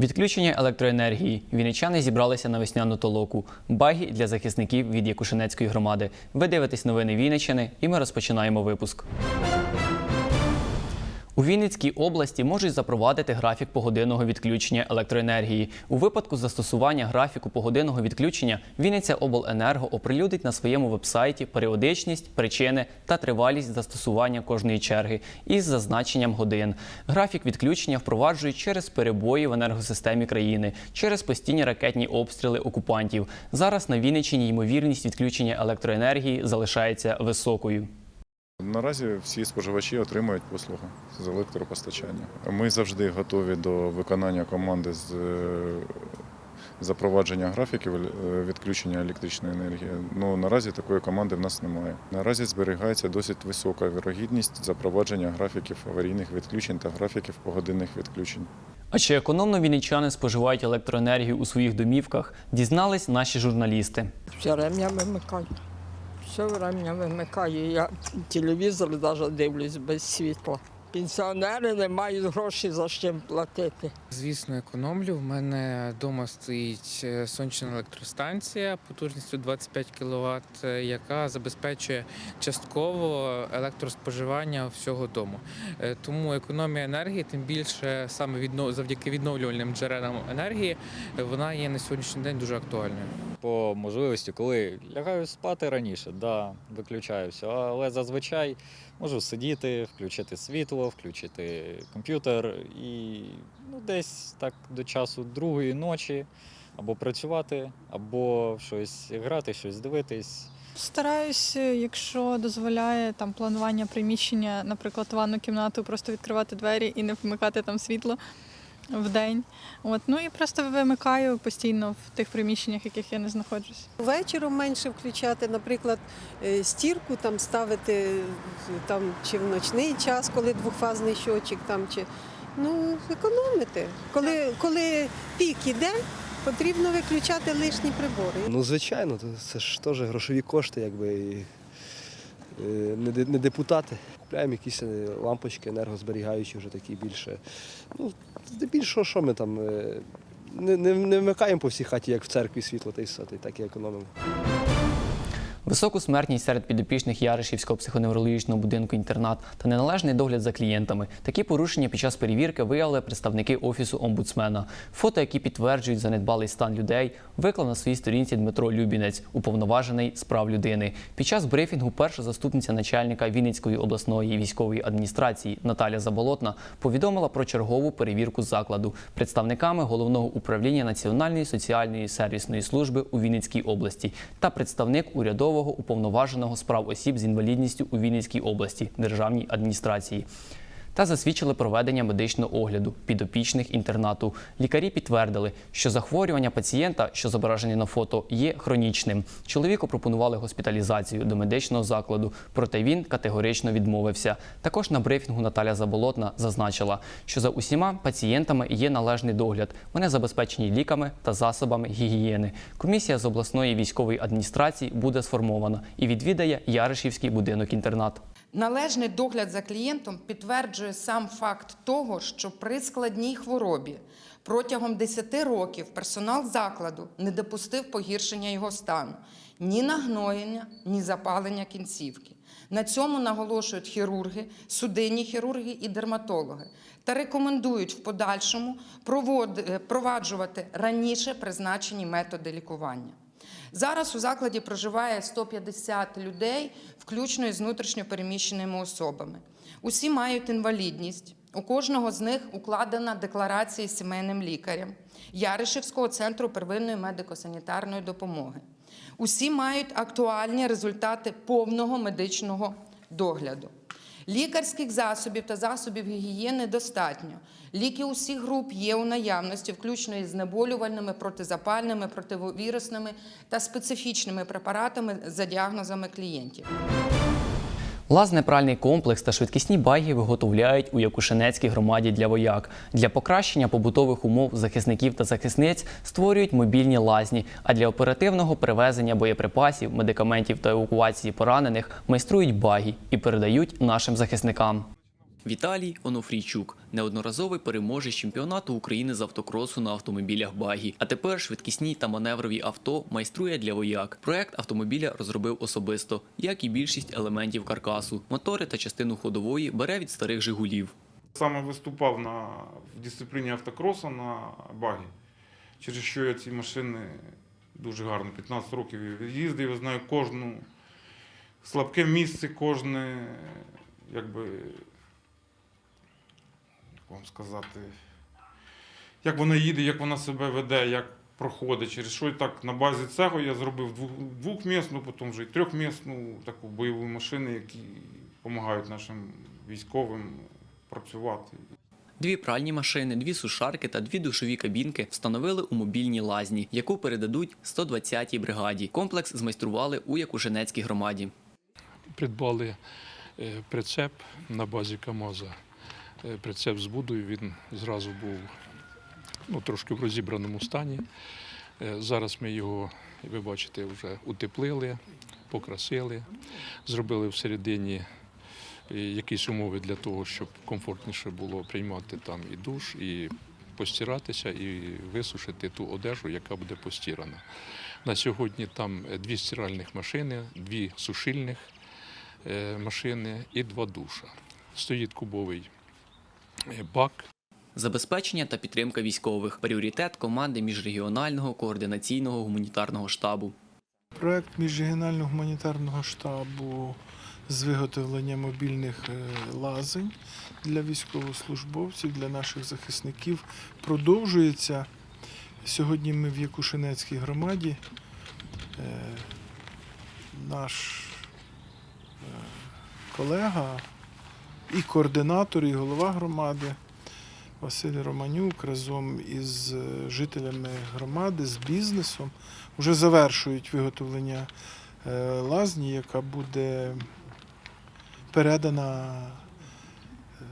Відключення електроенергії. Вінничани зібралися на весняну толоку. Багі для захисників від Якушинецької громади. Ви дивитесь новини Вінниччини і ми розпочинаємо випуск. У Вінницькій області можуть запровадити графік погодинного відключення електроенергії. У випадку застосування графіку погодинного відключення Вінниця Обленерго оприлюдить на своєму вебсайті періодичність, причини та тривалість застосування кожної черги із зазначенням годин. Графік відключення впроваджують через перебої в енергосистемі країни, через постійні ракетні обстріли окупантів. Зараз на Вінниччині ймовірність відключення електроенергії залишається високою. Наразі всі споживачі отримують послугу з електропостачання. Ми завжди готові до виконання команди з е, запровадження графіків е, відключення електричної енергії. Ну наразі такої команди в нас немає. Наразі зберігається досить висока вірогідність запровадження графіків аварійних відключень та графіків погодинних відключень. А чи економно вінничани споживають електроенергію у своїх домівках, дізнались наші журналісти. Все время вимикаю. Все время вимикаю. Я телевізор навіть дивлюсь без світла. Пенсіонери не мають грошей за чим платити. Звісно, економлю. В мене вдома стоїть е, сонячна електростанція потужністю 25 кВт, яка забезпечує частково електроспоживання всього дому. Е, Тому економія енергії, тим більше саме завдяки відновлювальним джерелам енергії, е, вона є на сьогоднішній день дуже актуальною. по можливості, коли лягаю спати раніше, да, виключаю все. Але зазвичай можу сидіти, включити світло, включити комп'ютер і ну, десь так до часу другої ночі або працювати, або щось грати, щось дивитись. Стараюсь, е, якщо дозволяє там планування приміщення, наприклад, ванну кімнату, просто відкривати двері і не вмикати там світло в день. От ну і просто вимикаю постійно в тих приміщеннях, в яких я не знаходжусь. Вечором менше включати, наприклад, е, стірку там ставити там чи в ночний час, коли двохфазний щочик там чи ну економити. Коли, коли пік іде, потрібно виключати лишні прибори. Ну, звичайно, то це ж теж грошові кошти, якби не, депутати. Купляємо якісь е, лампочки енергозберігаючі, вже такі більше. Ну, здебільшого, що ми там. е, Не, не, не вмикаємо по всій хаті, як в церкві світло, та й все, так і економимо. Високу смертність серед підопічних Яришівського психоневрологічного будинку інтернат та неналежний догляд за клієнтами. Такі порушення під час перевірки виявили представники офісу омбудсмена. Фото, які підтверджують занедбалий стан людей, виклав на своїй сторінці Дмитро Любінець, уповноважений з прав людини. Під час брифінгу перша заступниця начальника Вінницької обласної військової адміністрації Наталя Заболотна повідомила про чергову перевірку закладу представниками головного управління Національної соціальної сервісної служби у Вінницькій області та представник урядового уповноваженого справ осіб з інвалідністю у Вінницькій області державній адміністрації. Та засвідчили проведення медичного огляду підопічних інтернату. Лікарі підтвердили, що захворювання пацієнта, що зображені на фото, є хронічним. Чоловіку пропонували госпіталізацію до медичного закладу, проте він категорично відмовився. Також на брифінгу Наталя Заболотна зазначила, що за усіма пацієнтами є належний догляд. Вони забезпечені ліками та засобами гігієни. Комісія з обласної військової адміністрації буде сформована і відвідає Яришівський будинок-інтернат. Належний догляд за клієнтом підтверджує сам факт того, що при складній хворобі протягом 10 років персонал закладу не допустив погіршення його стану ні нагноєння, ні запалення кінцівки. На цьому наголошують хірурги, судинні хірурги і дерматологи та рекомендують в подальшому е, раніше призначені методи лікування. Зараз у закладі проживає 150 людей, включно із внутрішньопереміщеними особами. Усі мають інвалідність. У кожного з них укладена декларація з сімейним лікарем Яришівського центру первинної медико-санітарної допомоги. Усі мають актуальні результати повного медичного догляду. Лікарських засобів та засобів гігієни достатньо. Ліки усіх груп є у наявності, включно із знеболювальними, протизапальними, противовірусними та специфічними препаратами за діагнозами клієнтів. Лазнепральний комплекс та швидкісні баги виготовляють у Якушинецькій громаді для вояк. Для покращення побутових умов захисників та захисниць створюють мобільні лазні, а для оперативного перевезення боєприпасів, медикаментів та евакуації поранених майструють баги і передають нашим захисникам. Віталій Онофрійчук, неодноразовий переможець чемпіонату України з автокросу на автомобілях Багі. А тепер швидкісні та маневрові авто майструє для вояк. Проект автомобіля розробив особисто, як і більшість елементів каркасу. Мотори та частину ходової бере від старих Жигулів. Саме виступав на, в дисципліні автокросу на багі, через що я ці машини дуже гарно, 15 років їздив, знаю кожну слабке місце, кожне, якби, як вам сказати, як вона їде, як вона себе веде, як проходить. Через що і так на базі цього я зробив двохмісну, потім вже й трьохмісну таку бойову машину, які допомагають нашим військовим працювати. Дві пральні машини, дві сушарки та дві душові кабінки встановили у мобільній лазні, яку передадуть 120-й бригаді. Комплекс змайстрували у Якушинецькій громаді. придбали е, прицеп на базі КАМАЗа. Е, Прицеп з будою він зразу був ну, трошки в розібраному стані. Е, Зараз ми його, ви бачите, вже утеплили, покрасили, зробили всередині е, якісь умови для того, щоб комфортніше було приймати там і душ, і постиратися, і висушити ту одежу, яка буде постірана. На сьогодні там дві стиральних машини, дві сушильних машини і два душа. Стоїть кубовий бак Забезпечення та підтримка військових пріоритет команди міжрегіонального координаційного гуманітарного штабу. Проект міжрегіонального гуманітарного штабу з виготовлення мобільних е, лазень для військовослужбовців, для наших захисників продовжується. Сьогодні ми в Якушинецькій громаді. Е, Наш е, колега і координатор, і голова громади Василь Романюк разом із е, жителями громади, з бізнесом вже завершують виготовлення е, лазні, яка буде передана е,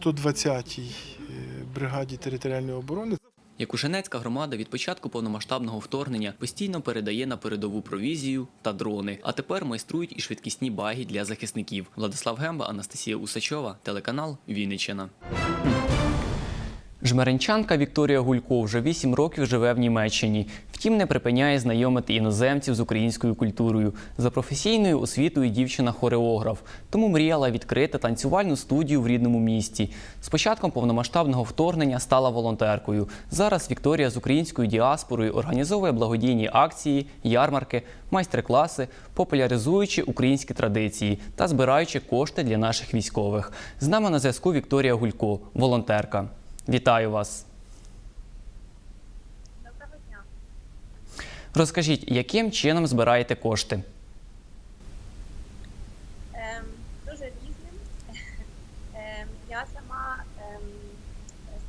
120-й е, бригаді територіальної оборони. Якушинецька громада від початку повномасштабного вторгнення постійно передає на передову провізію та дрони. А тепер майструють і швидкісні баги для захисників. Владислав Гемба, Анастасія Усачова, телеканал Вінниччина. Жмеренчанка Вікторія Гулько вже 8 років живе в Німеччині. Втім, не припиняє знайомити іноземців з українською культурою. За професійною освітою дівчина хореограф, тому мріяла відкрити танцювальну студію в рідному місті. З початком повномасштабного вторгнення стала волонтеркою. Зараз Вікторія з українською діаспорою організовує благодійні акції, ярмарки, майстер-класи, популяризуючи українські традиції та збираючи кошти для наших військових. З нами на зв'язку Вікторія Гулько, волонтерка. Вітаю вас. Розкажіть, яким чином збираєте кошти? Ем, дуже різним. Ем, я сама ем,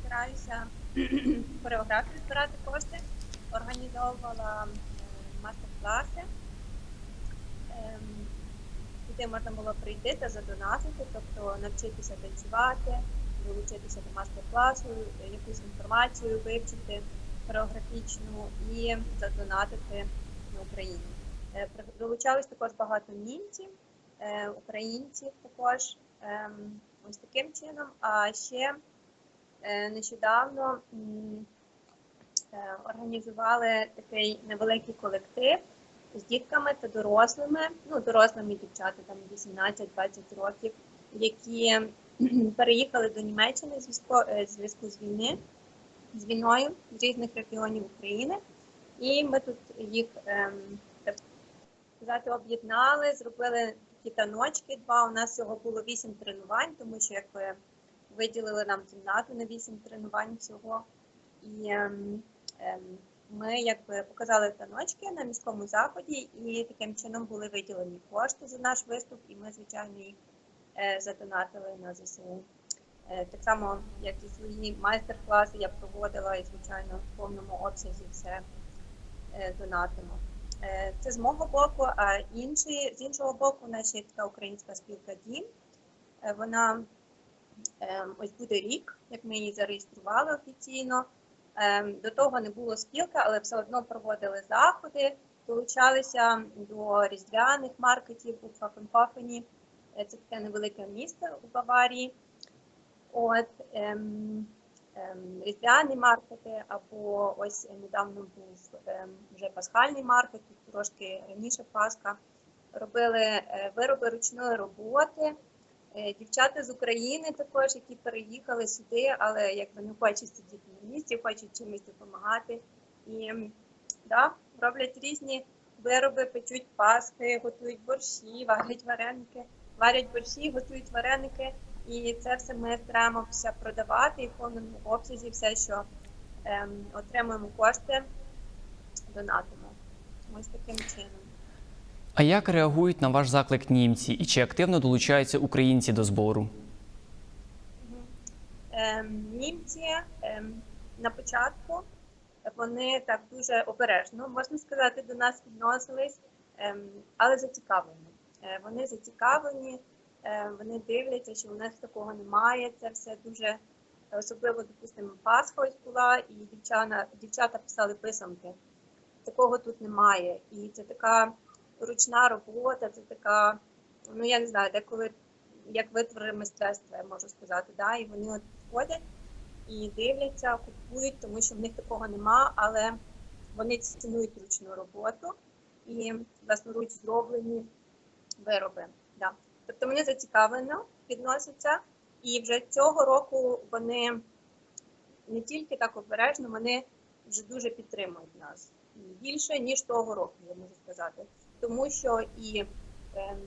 стараюся хореографію збирати кошти, організовувала мастер-класи. Ем, куди можна було прийти та задонатити, тобто навчитися танцювати, долучитися до мастер-класу, якусь інформацію вивчити хореографічну і задонатити на Україну. Е, Долучались також багато німців, е, українців також ем, ось таким чином. А ще е, нещодавно організували такий невеликий колектив з дітками та дорослими, ну дорослими дівчата там 18-20 років, які переїхали до Німеччини зв'язку з війни, з війною з різних регіонів України. І ми тут їх ем, так сказати, об'єднали, зробили такі таночки. Два у нас всього було вісім тренувань, тому що якби виділили нам кімнату на вісім тренувань всього. І ем, ем, ми якби показали таночки на міському заході, і таким чином були виділені кошти за наш виступ, і ми, звичайно, їх е, задонатили на ЗСУ. Е, Так само, як і свої майстер-класи я проводила, і звичайно в повному обсязі все е, донатимо. Е, Це з мого боку, а інші, з іншого боку, у нас є така українська спілка Дім. Вона е, ось буде рік, як ми її зареєстрували офіційно. Е, До того не було спілки, але все одно проводили заходи, долучалися до різдвяних маркетів у Фафенхофені. Е, Це таке невелике місто у Баварії. От ем, ем, різдвяні маркети, або ось недавно був ем, вже пасхальний маркет, трошки раніше Пасха. Робили е, вироби ручної роботи. Е, Дівчата з України також, які переїхали сюди, але якби не хочуть сидіти на місці, хочуть чимось допомагати. І да, роблять різні вироби, печуть паски, готують борщі, варять вареники, варять борщі, готують вареники. І це все ми стараємося продавати і в повному обсязі все, що ем, отримуємо кошти, донатимо. Ось таким чином. А як реагують на ваш заклик німці і чи активно долучаються українці до збору? Ем, німці ем, на початку вони так дуже обережно, можна сказати, до нас відносились, ем, але зацікавлені. Е, вони зацікавлені, вони дивляться, що у нас такого немає. Це все дуже особливо, допустимо, Пасха ось була, і дівчата, дівчата писали писанки. Такого тут немає. І це така ручна робота, це така, ну я не знаю, деколи як витвори мистецтва, я можу сказати. Да? І вони от ходять і дивляться, купують, тому що в них такого нема, але вони цінують ручну роботу і власноруч зроблені вироби. Да. Тобто вони зацікавлено відносяться, і вже цього року вони не тільки так обережно, вони вже дуже підтримують нас більше ніж того року, я можу сказати, тому що і ем,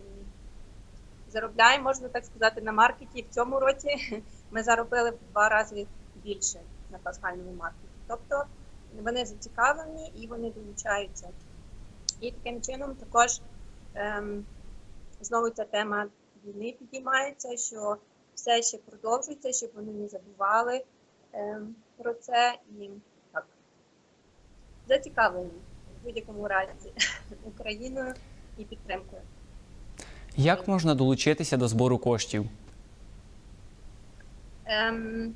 заробляємо, можна так сказати, на маркеті. В цьому році ми заробили в два рази більше на пасхальному маркеті. Тобто вони зацікавлені і вони долучаються. І таким чином також ем, знову ця тема війни підіймається, що все ще продовжується, щоб вони не забували ем, про це і так зацікавлені в будь-якому разі Україною і підтримкою. Як можна долучитися до збору коштів? Ем,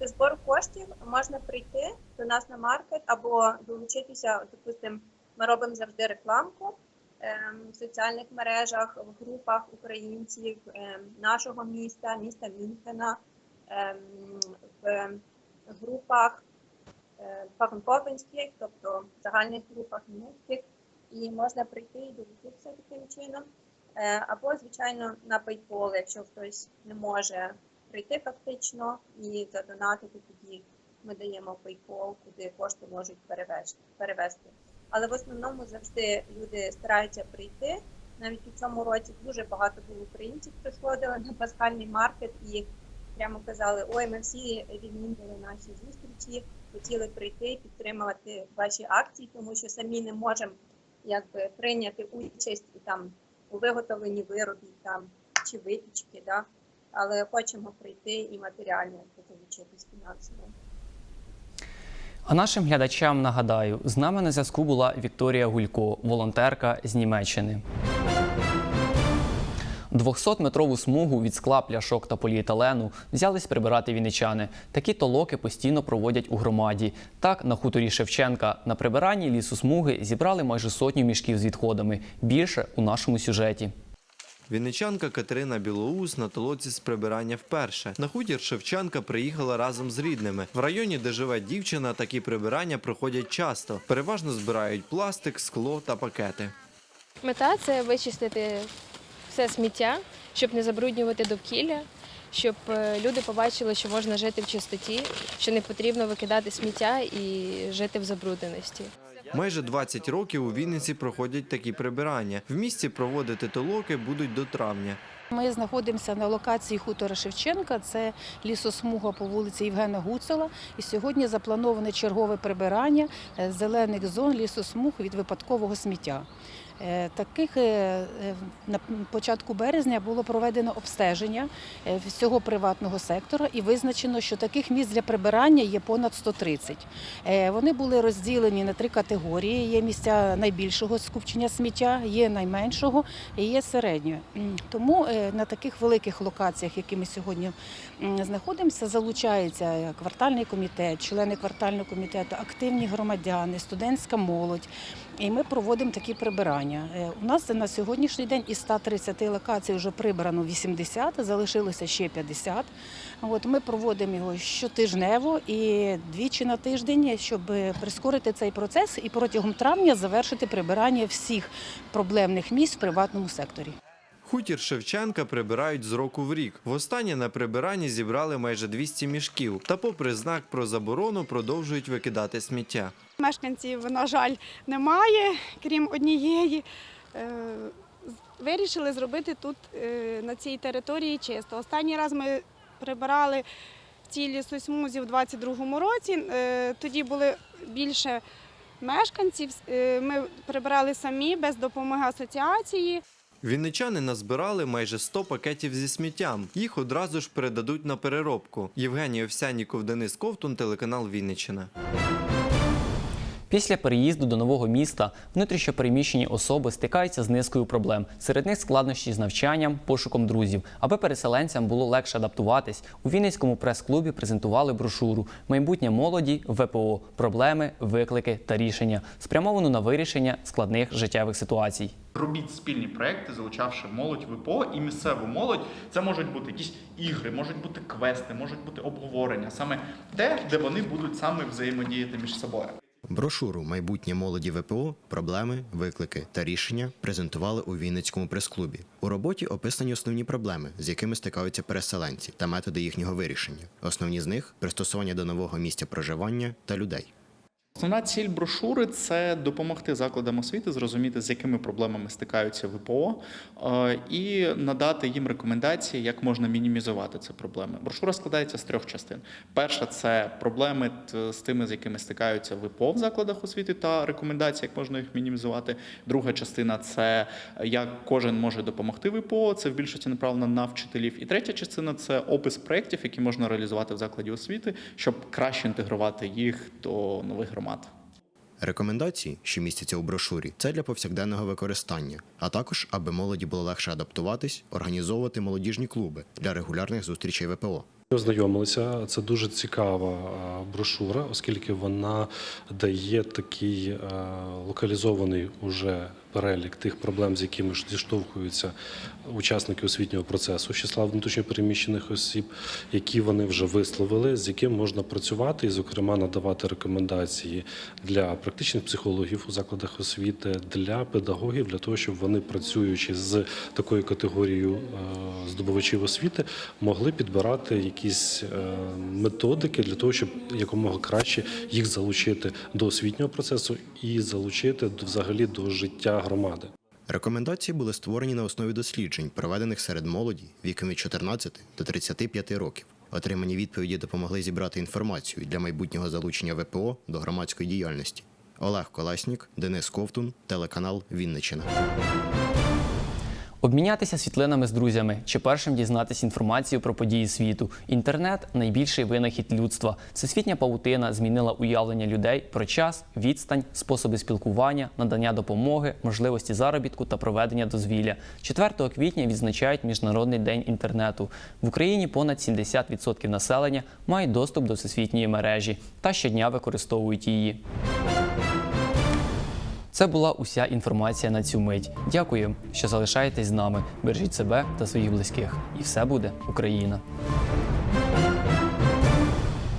до збору коштів можна прийти до нас на маркет або долучитися, допустимо, ми робимо завжди рекламку в соціальних мережах, в групах українців ем, нашого міста, міста Мюнхена, ем, в групах е, тобто в загальних групах німецьких, і можна прийти і долучитися таким чином. Е, Або, звичайно, на PayPal, якщо хтось не може прийти фактично і задонатити, тоді ми даємо PayPal, куди кошти можуть перевести. Але в основному завжди люди стараються прийти. Навіть у цьому році дуже багато було українців приходили на пасхальний маркет і прямо казали: ой, ми всі відмінили наші зустрічі, хотіли прийти і підтримувати ваші акції, тому що самі не можемо якби прийняти участь і там у виготовленні виробів там чи випічки, да? але хочемо прийти і матеріально долучитись фінансово. А нашим глядачам нагадаю, з нами на зв'язку була Вікторія Гулько, волонтерка з Німеччини. 200-метрову смугу від скла, пляшок та поліетилену взялись прибирати вінничани. Такі толоки постійно проводять у громаді. Так, на хуторі Шевченка на прибиранні лісу смуги зібрали майже сотню мішків з відходами. Більше у нашому сюжеті. Вінничанка Катерина Білоус на толоці з прибирання вперше. На хутір Шевченка приїхала разом з рідними. В районі, де живе дівчина, такі прибирання проходять часто. Переважно збирають пластик, скло та пакети. Мета це вичистити все сміття, щоб не забруднювати довкілля, щоб е, люди побачили, що можна жити в чистоті, що не потрібно викидати сміття і жити в забрудненості. Майже 20 років у Вінниці проходять такі прибирання. В місті проводити толоки будуть до травня. Ми знаходимося на локації хутора Шевченка. Це лісосмуга по вулиці Євгена Гуцела. І сьогодні заплановане чергове прибирання е, зелених зон лісосмуг від випадкового сміття. Е, Таких е, е, на початку березня було проведено обстеження всього приватного сектора і визначено, що таких місць для прибирання є понад 130. Е, Вони були розділені на три категорії: є місця найбільшого скупчення сміття, є найменшого і є середнього. Тому на таких великих локаціях, які ми сьогодні знаходимося, залучається квартальний комітет, члени квартального комітету, активні громадяни, студентська молодь. І ми проводимо такі прибирання. Е, У нас на сьогоднішній день із 130 локацій вже прибрано 80, залишилося ще 50. От ми проводимо його щотижнево і двічі на тиждень, щоб прискорити цей процес і протягом травня завершити прибирання всіх проблемних місць в приватному секторі. Хутір Шевченка прибирають з року в рік. Востаннє на прибиранні зібрали майже 200 мішків. Та, попри знак про заборону, продовжують викидати сміття. Мешканців, на жаль, немає, крім однієї. Е, Вирішили зробити тут е, на цій території чисто. Останній раз ми прибирали в цій в 22-му році. Е, Тоді були більше мешканців. Ми прибирали самі без допомоги асоціації. Вінничани назбирали майже 100 пакетів зі сміттям. Їх одразу ж передадуть на переробку. Євгеній Овсяніков, Денис Ковтун, телеканал Вінниччина. Після переїзду до нового міста внутрішньопереміщені особи стикаються з низкою проблем. Серед них складнощі з навчанням, пошуком друзів. Аби переселенцям було легше адаптуватись, у Вінницькому прес-клубі презентували брошуру Майбутнє молоді ВПО проблеми, виклики та рішення, спрямовану на вирішення складних життєвих ситуацій. Робіть спільні проекти, залучавши молодь ВПО і місцеву молодь. Це можуть бути якісь ігри, можуть бути квести, можуть бути обговорення, саме те, де вони будуть саме взаємодіяти між собою. Брошуру Майбутнє молоді ВПО, проблеми, виклики та рішення презентували у Вінницькому прес-клубі. У роботі описані основні проблеми, з якими стикаються переселенці, та методи їхнього вирішення. Основні з них пристосування до нового місця проживання та людей. Основна ціль брошури це допомогти закладам освіти зрозуміти, з якими проблемами стикаються ВПО, е, і надати їм рекомендації, як можна мінімізувати ці проблеми. Брошура складається з трьох частин. Перша це проблеми з тими, з якими стикаються ВПО в закладах освіти, та рекомендації, як можна їх мінімізувати. Друга частина це як кожен може допомогти ВПО. Це в більшості направлено на вчителів. І третя частина це опис проєктів, які можна реалізувати в закладі освіти, щоб краще інтегрувати їх до нових громад. Рекомендації, що містяться у брошурі, це для повсякденного використання, а також, аби молоді було легше адаптуватись, організовувати молодіжні клуби для регулярних зустрічей ВПО. Ознайомилися. Це дуже цікава брошура, оскільки вона дає такий локалізований уже перелік тих проблем, з якими зіштовхуються учасники освітнього процесу з числа внутрішньопереміщених осіб, які вони вже висловили, з яким можна працювати, і, зокрема, надавати рекомендації для практичних психологів у закладах освіти, для педагогів, для того, щоб вони, працюючи з такою категорією е, здобувачів освіти, могли підбирати якісь е, методики для того, щоб якомога краще їх залучити до освітнього процесу і залучити взагалі до життя громади. Рекомендації були створені на основі досліджень, проведених серед молоді віком від 14 до 35 років. Отримані відповіді допомогли зібрати інформацію для майбутнього залучення ВПО до громадської діяльності. Олег Колеснік, Денис Ковтун, телеканал Вінниччина. Обмінятися світлинами з друзями чи першим дізнатися інформацію про події світу. Інтернет найбільший винахід людства. Всесвітня павутина змінила уявлення людей про час, відстань, способи спілкування, надання допомоги, можливості заробітку та проведення дозвілля. 4 квітня відзначають Міжнародний день інтернету. В Україні понад 70% населення мають доступ до всесвітньої мережі та щодня використовують її. Це була уся інформація на цю мить. Дякую, що залишаєтесь з нами. Бережіть себе та своїх близьких. І все буде Україна.